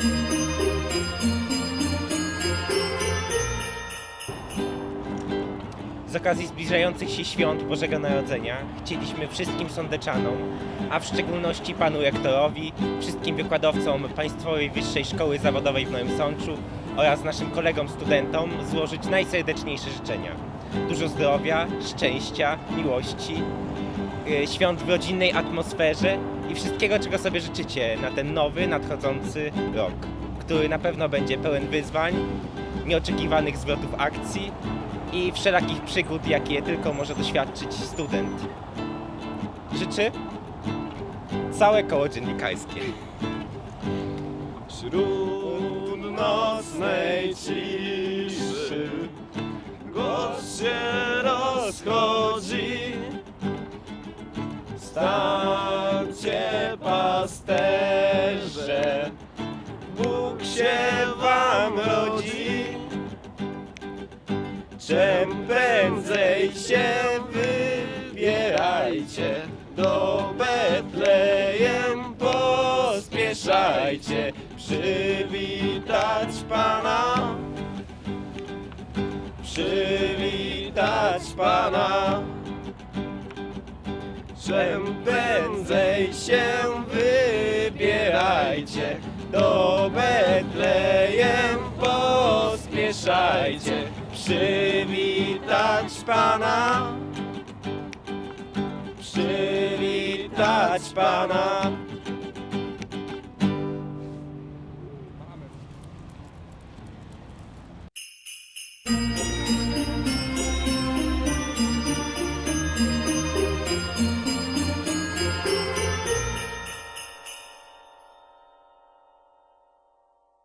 Z okazji zbliżających się świąt Bożego Narodzenia chcieliśmy wszystkim sądeczanom, a w szczególności panu rektorowi, wszystkim wykładowcom Państwowej Wyższej Szkoły Zawodowej w Nowym Sączu oraz naszym kolegom studentom złożyć najserdeczniejsze życzenia. Dużo zdrowia, szczęścia, miłości, świąt w rodzinnej atmosferze i wszystkiego, czego sobie życzycie na ten nowy, nadchodzący rok, który na pewno będzie pełen wyzwań, nieoczekiwanych zwrotów akcji i wszelakich przygód, jakie tylko może doświadczyć student. Życzy całe koło dziennikarskie. Wśród nocnej ciszy głos się rozchodzi. Stańcie pasterze, Bóg się wam rodzi. Czym prędzej się wybierajcie do Betlejem pospieszajcie. Przywitać Pana. Przywitać Pana Czym prędzej się wybierajcie do Betlejem pospieszajcie. Przywitać Pana. Przywitać Pana